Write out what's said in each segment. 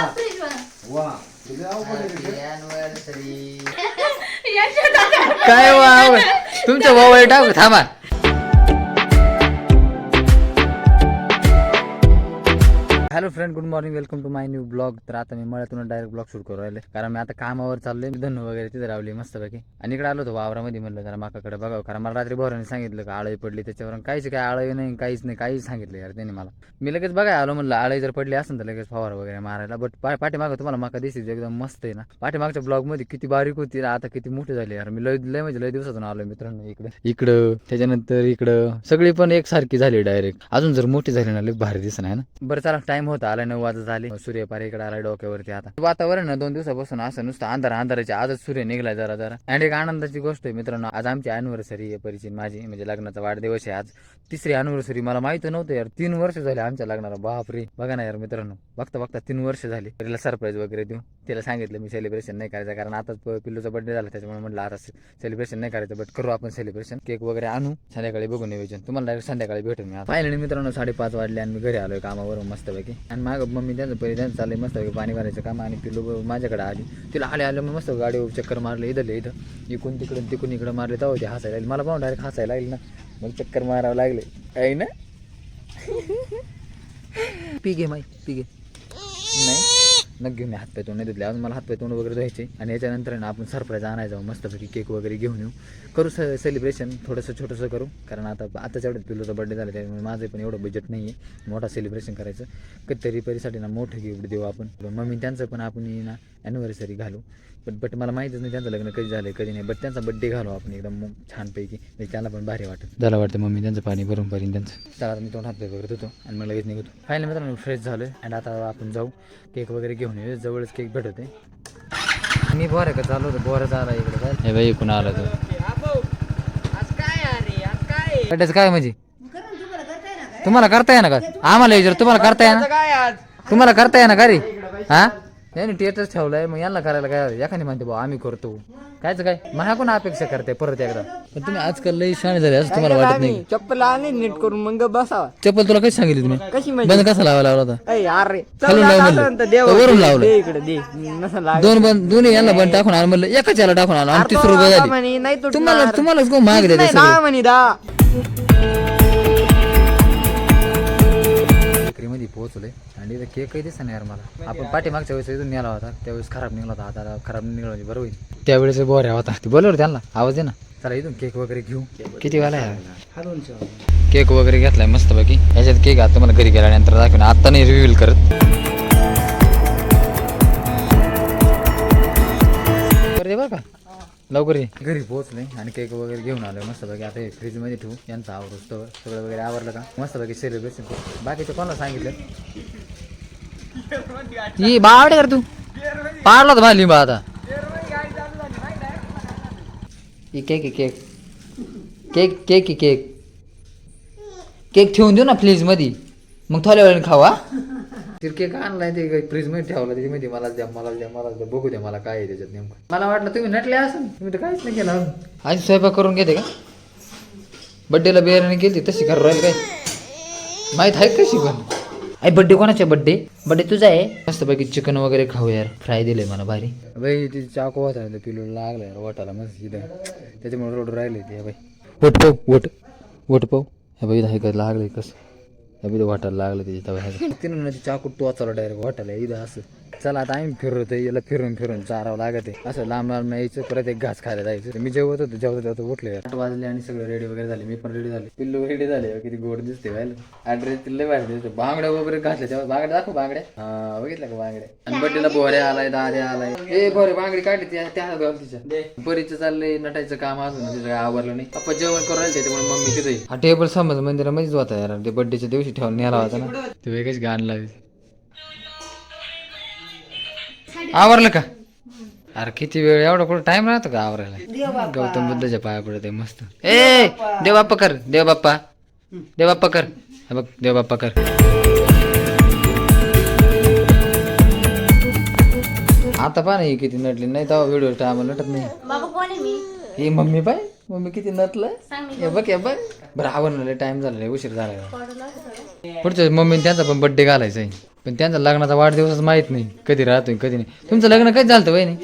Fridge वा. तुझे अवघड आहे रे. काय वा तुमच्या भाऊ टाकू थांबा. Hello friend good morning welcome to my new blog तर आता मी मळ्यातून डायरेक्ट ब्लॉग शूट करू राहिले. कारण मी आता कामावर चाललोय धनु वगैरे तिथे रावली मस्तपैकी. आणि इकडे आलो होतो वावरामध्ये म्हणलं जरा माकाकडे बघावं. कारण मला रात्री बोराने सांगितलं का आळी पडली त्याच्यावर काहीच काय आळी नाही काहीच नाही काहीच सांगितलं यार त्यांनी मला. मी लगेच बघाय आलो म्हणलं आळी जर पडली असेल तर लगेच फवार वगैरे मारायला. बट पाठीमागं तुम्हाला माका दिसते एकदम मस्त आहे ना. पाठीमागच्या ब्लॉगमध्ये किती बारीक होती आता किती मोठी झाली यार. मी लय लय म्हणजे लय दिवसातून आलो मित्रांनो इकडे. इकडं त्याच्यानंतर इकडं सगळी पण एकसारखी झाली डायरेक्ट अजून जर मोठी झाली ना लय भारी दिसणार आहे ना. बरं चला टाइम होता. आला नऊ वाजत झाले. सूर्य पारे इकडे आला डोक्यावरती आता. वातावरण ना दोन दिवसापासून असं नुसतं अंधार अंधाराच्या आजच सूर्य निघला जरा जरा. आणि एक आनंदाची गोष्ट आहे मित्रांनो आज आमची अॅनिव्हर्सरी आहे परिचय माझी. म्हणजे लग्नाचा वाढदिवस आहे आज. तिसरी अॅनिव्हर्सरी मला माहीत नव्हतं यार. तीन वर्ष झाले आमच्या लग्नाला. बापरे. बघा ना यार मित्रांनो. बघता बघता तीन वर्ष झाली. तिला सरप्राईज वगैरे देऊ. तिला सांगितलं मी सेलिब्रेशन नाही करायचं. कारण आता पिल्लूचा बर्थडे झाला. त्याच्यामुळे म्हटलं आता सेलिब्रेशन नाही करायचं. बट करू आपण सेलिब्रेशन केक वगैरे आणू. संध्याकाळी बघू नियोजन तुम्हाला डायरेक्ट संध्याकाळी भेटून मी फायनली मित्रांनो साडेपाच वाजले आणि मी घरी आलोय कामावरून मस्तपैकी. आणि माग मम्मी त्यांचं पहिले त्यांचं चाललंय मस्त पाणी भरायचं काम आणि पिल्लू ब- माझ्याकडे आली. तिला आले आले मग मस्त गाडी चक्कर मारले इथले इथं. इकून तिकडून तिकून इकडं मारले तेव्हा ते हसायला लागले. मला पाहून डायरेक्ट हसायला लागले ना. मग चक्कर मारावं लागले. आहे ना? पी घे माई पी घे. नग घेऊन हातपाय तोंड नाही धुतले. अजून मला हातपाय तोंड वगैरे धुवायचे आणि याच्यानंतर ना आपण सरप्राईज आणायला जाऊ मस्तपैकी केक वगैरे घेऊन येऊ. करू स सेलिब्रेशन थोडंसं छोटंसं करू. कारण आता आताच्या एवढं पिलोचा बड्डे झाला त्यामुळे माझं पण एवढं बजेट नाही आहे मोठा सेलिब्रेशन करायचं. कधीतरी परिसाठी ना मोठं गिफ्ट देऊ आपण. मम्मी त्यांचं पण आपण ना ॲनिव्हर्सरी घालू. बट बट मला माहितीच नाही त्यांचं लग्न कधी झालं कधी नाही. बट त्यांचा बड्डे घालू आपण एकदम छानपैकी. म्हणजे त्यांना पण भारी वाटत. झालं वाटतं मम्मी त्यांचं पाणी भरून पाणी त्यांचं. चला मी तोंड हात वगैरे होतो आणि मग लगेच निघतो. फायनल मित्रांनो फ्रेश झालोय. आणि आता आपण जाऊ. केक वगैरे घेऊन येऊ जवळच केक भेटते मी बोर का चालू होतं. बोर झाला इकडे काय हे बाई इकडून आला तो. काय म्हणजे तुम्हाला करता येणार का? आम्हाला विचार तुम्हाला करता येणार तुम्हाला करता येणार का रे? हा? नाही टिएटच ठेवलंय. मग यांना करायला काय एखादी म्हणते भाऊ आम्ही करतो. कायच काय? मला कोण अपेक्षा करते परत एकदा? पण तुम्ही आजकाल लई शाणे झाले असं तुम्हाला वाटत नाही चप्पल आणि नीट करून मग बसावा. चप्पल तुला कशी सांगितली तुम्ही? कशी म्हणजे? बंद कसा लावायला लावला होता? अरे खालून लाव म्हणलं. देव तर वरून लावलं. दे इकडे दे. नसं लाग दोन बंद दोन्ही यांना बंद टाकून आलं म्हणलं एकाच याला टाकून आलं आणि तीस रुपये झाली. नाही तुटणार. तुम्हाला तुम्हालाच कोण माग देते नाही, सगळे? दहा म्हणे दहा बेकरीमध्ये पोहोचलोय आणि इथं केक काही दिसत नाही यार मला. आपण पाठीमागच्या वेळेस इथून नेला होता त्यावेळेस खराब निघाला होता आता खराब निघाला म्हणजे बरोबर होईल. त्यावेळेस बोऱ्या होता ते बोलवर त्यांना आवाज दे ना. चला इथून केक वगैरे घेऊ. किती वाला आहे? केक वगैरे घेतलाय मस्त पैकी याच्यात केक आता तुम्हाला घरी गेल्यानंतर दाखवेन. आता नाही रिव्हील करत. लवकर ये. घरी पोहोचले आणि केक वगैरे घेऊन आलोय मस्त पैकी आता फ्रीजमध्ये ठेवू. यांचं आवडतो सगळं वगैरे आवरलं का? मस्त पैकी सेलिब्रेशन करू. बाकीचं कोणाला सांगितलं? ही बावडे कर तू. पाडला तर मला लिंबा आता. ही केक आहे केक. केक केक आहे केक. केक ठेवून देऊ ना फ्रीजमध्ये मग थोड्या वेळाने खावा तिरके का आणलाय ते? फ्रीजमध्ये ठेवला त्याच्यामध्ये मला द्या मला द्या मला द्या. बघू द्या मला काय आहे त्याच्यात नेमकं. मला वाटलं तुम्ही नटले असाल तुम्ही तर काहीच नाही केलं. आधी स्वयंपाक करून घेते का? बड्डेला बिर्याणी केली तशी घर राहील काय? माहीत आहे कशी पण. आई बड्डे कोणाचा बड्डे बड्डे तुझा आहे? मस्त पैकी चिकन वगैरे खाऊ यार. फ्राय दिले मला भारी. बाई ती चाकू होता ना पिलू लागला यार वाटाला मस्त इथं. त्याच्यामुळे रोड राहिले ते बाई. वट पाव वट. वट पाव हे बाई हे लागले कसं? हे वाटायला लागलं त्याच्या तवा तिनं ती चाकू टोचाला डायरेक्ट वाटायला इथं असं. चला आता आम्ही फिरवतो याला फिरून फिरून चारावं लागत आहे. असं लांब लांब यायचं परत एक घास खायला जायचं. मी जेवत होतो जेवत जेवत उठले. आठ वाजले आणि सगळं रेडी वगैरे झाले. मी पण रेडी झाले. पिल्लू रेडी झाले. किती गोड दिसते व्हायला ऍड्रेस तिला बाहेर दिसतो. बांगड्या वगैरे घातल्या तेव्हा बांगड्या दाखव बांगड्या. हा बघितलं का बांगड्या? आणि बड्डेला बोऱ्या आलाय दाद्या आलाय. ए बोरे बांगडी काढली त्या त्या तिच्या. बरीचं चाललंय नटायचं काम अजून. तिचं काय आवरलं नाही. आपण जेवण करू राहिले त्याच्यामुळे मम्मी तिथे हा टेबल समज मंदिरामध्येच होता यार. ते बड्डेच्या दिवशी ठेवून नेला होता ना. ते वेगळीच गाण लावी आवरलं का? अरे किती वेळ एवढा कुठं टाइम राहतो का आवरायला? गौतम बुद्धाच्या पाया पडत मस्त. ए देव बाप्पा कर देव बाप्पा देव बाप्पा कर. हे बघ देव बाप्पा कर. आता पहा ना ही किती नटली. नाही तेव्हा व्हिडिओ टाइम नटत नाही. ही मम्मी पाय. मम्मी किती नटलं. सांग मी हे बघ हे बघ. बरं आवडलं टाइम झाला रे, उशीर झाला. पुढच्या मम्मी त्यांचा पण बड्डे घालायचा आहे. पण त्यांचा लग्नाचा वाढदिवसच माहीत नाही. कधी राहतोय कधी नाही. तुमचं लग्न कधी झालं वहिनी?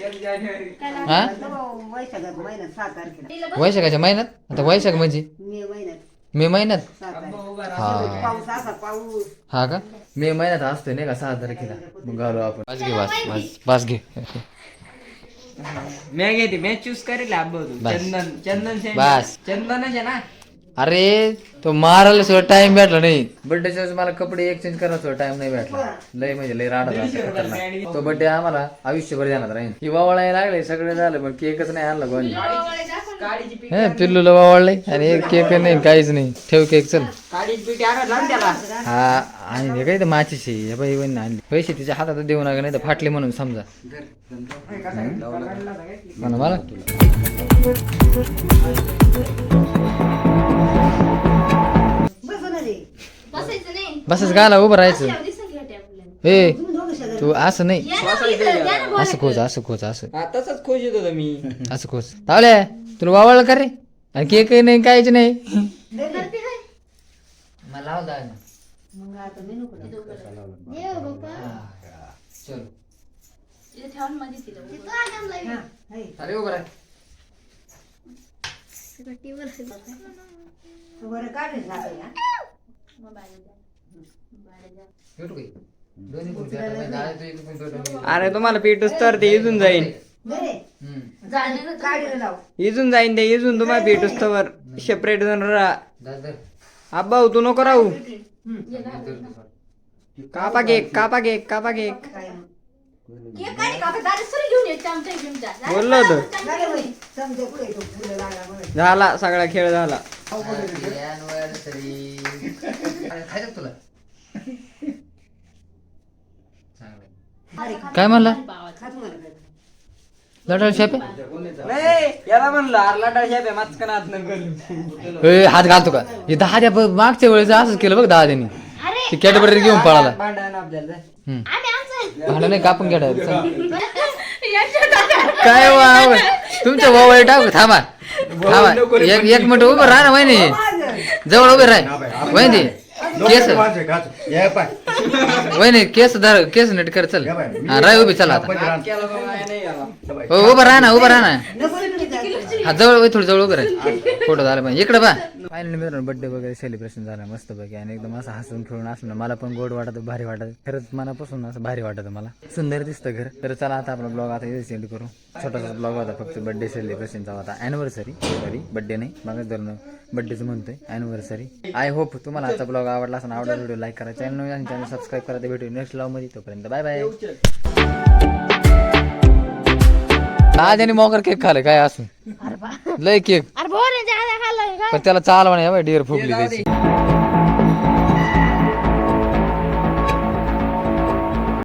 हा? वैशाखात महिन्यात सात तारखेला वैशाखाच्या महिन्यात? आता वैशाख म्हणजे? मे महिन्यात? मे महिन्यात सात तारखेला हा. पाऊस असा पाऊस हा का? मे महिन्यात असतोय नाही का सहा तारखेला. मग घालू आपण. बास घे बास बास बास घे. मी घेते मी चूज करेल आबा तू बस. चंदन चंदन. बस. चंदनच आहे ना? अरे तो मारायला सुद्धा टाइम भेटला नाही. बर्थडेच्या वेळेस मला कपडे एक्सचेंज करायला सुद्धा टाइम नाही भेटला. लय म्हणजे लय राडा झाला खतरनाक. तो बर्थडे आम्हाला आयुष्यभर देणार राहील ही वावळायला लागले सगळे झालं पण केकच नाही आणला कोणी. हे पिल्लूला वावळलंय आणि एक केक नाही काहीच नाही. ठेव केक चल. काळीची पीठ आणत लावून त्याला. हा आणि हे काय तर माचीशी हे बाई वहिनी आणली. पैसे तिच्या हातात देऊ नका नाही तर फाटले म्हणून समजा. म्हणा मला. बसायचं नाही. बसच गाला उभं राहायचं. दिसून घ्या ते ए तू असं नाही. या ना इथं, या. ना असं खोच असं खोच असं. हा तसंच खुश येत होतो मी. असं खोच तावल्या तुला वावळ कर रे? आणि केक नाही काहीच नाही. मग आता मी नको जाऊ. ये हो बाप्पा. चल. इथं ठेवा ना मध्ये तिला. हा, हाय. अरे उभं राह तू बरं काढले साखर, हा? मग बाहेर जा. बाहेर जा. भेटू काही दोन्ही खुर्ची आता माहिती आहे, तू इकडून भेटू मी. अरे तुम्हाला पीठच तर ते इजून जाईन. बरे. हम्म. जाणं काढले लाव. इजून जाईन ते इजून तुम्हाला पीठच तर सेपरेट जण राहा. धर. आब्बा तू नको राहू कापा केक कापा केक कापा केक बोललो झाला सगळा खेळ झाला काय म्हणला? लढाल शापे? नाही याला म्हणलं आरला डाळ माचकनात न ए, हात घालतो का? हे दहा द्या बघ, मागच्या वेळेस असंच केलं बघ दहा द्यानी अरे! ते कॅडबरी घेऊन पळाला. भांडण आपल्याला. हम्म. आम्ही आमचं भांडं नाही कापून घ्या direct. चल. यांच्या डोक्यात. काय वा तुमच्या वावळ टाकू थांबा. थांबा. एक एक मिनिट उभं राहा ना वहिनी. जवळ उभे राह. वहिनी. केस. वहिनी केस धर केस नीट कर चल. हा राय उभी चला आता. हो, उभं राहा ना उभं राहा ना. हा जवळ वळ, थोडं जवळ उभं राहा. फोटो झाला पाहिजे. इकडे बा फायनली मित्रांनो बर्थडे वगैरे सेलिब्रेशन झालं मस्त पैकी आणि एकदम असं हसून खेळून असलं मला पण गोड वाटत भारी वाटत. खरंच मनापासून असं भारी वाटत मला. सुंदर दिसतं घर. तर चला आता आपला ब्लॉग आता इथे सेंड करू. छोटासा ब्लॉग होता फक्त बर्थडे सेलिब्रेशनचा होता. अॅनिव्हर्सरी सॉरी बर्थडे नाही. मगच धरणं बर्थडेचं म्हणतोय. अॅनिव्हर्सरी आय होप तुम्हाला आजचा ब्लॉग आवडला असं आवडला व्हिडिओ लाईक करा. चॅनल आणि चॅनल सबस्क्राईब करा. ते भेटू नेक्स्ट ब्लॉगमध्ये. तोपर्यंत बाय बाय आज आणि मोकर केक खाल्लं काय असं? लय केक. अरे ज्यादा खाल्लं? पण त्याला चाल म्हणे डिअर फुगली त्याची.